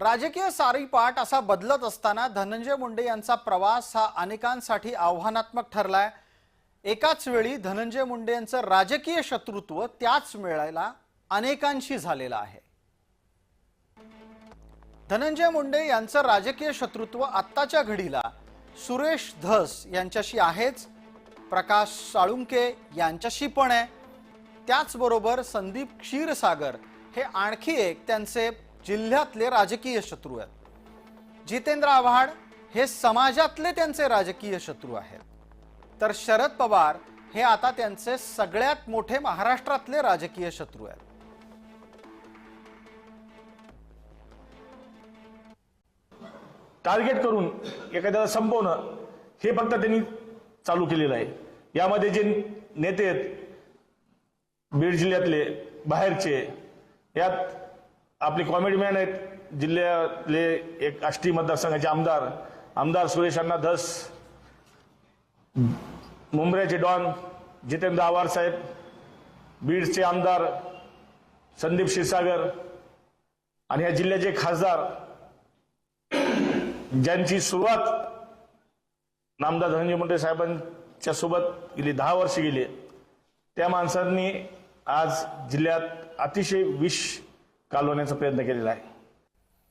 राजकीय सारीपाट असा बदलत असताना धनंजय मुंडे यांचा प्रवास हा अनेकांसाठी आव्हानात्मक ठरलाय. एकाच वेळी धनंजय मुंडे यांचं राजकीय शत्रुत्व त्याच वेळेला अनेकांशी झालेलं आहे. धनंजय मुंडे यांचं राजकीय शत्रुत्व आत्ताच्या घडीला सुरेश धस यांच्याशी आहेच. प्रकाश साळुंके यांच्याशी पण आहे. त्याचबरोबर संदीप क्षीरसागर हे आणखी एक त्यांचे जिल्ह्यातले राजकीय शत्रू आहेत. जितेंद्र आव्हाड हे समाजातले त्यांचे राजकीय शत्रू आहेत. तर शरद पवार हे आता त्यांचे सगळ्यात मोठे महाराष्ट्रातले राजकीय शत्रू आहेत. टार्गेट करून एखाद्याला संपवणं हे फक्त त्यांनी चालू केलेलं आहे. यामध्ये जे नेते आहेत बीड जिल्ह्यातले बाहेरचे यात आपले कॉमेडी मॅन आहेत. जिल्ह्यातले एक आष्टी मतदारसंघाचे आमदार आमदार सुरेश अण्णा धस मुंबऱ्याचे डॉन जितेंद्र आवार साहेब बीडचे आमदार संदीप क्षीरसागर आणि या जिल्ह्याचे खासदार ज्यांची सुरुवात नामदार धनंजय मुंडे साहेबांच्या सोबत गेली दहा वर्ष गेली. त्या माणसांनी आज जिल्ह्यात अतिशय विष कालवण्याचा प्रयत्न केलेला आहे.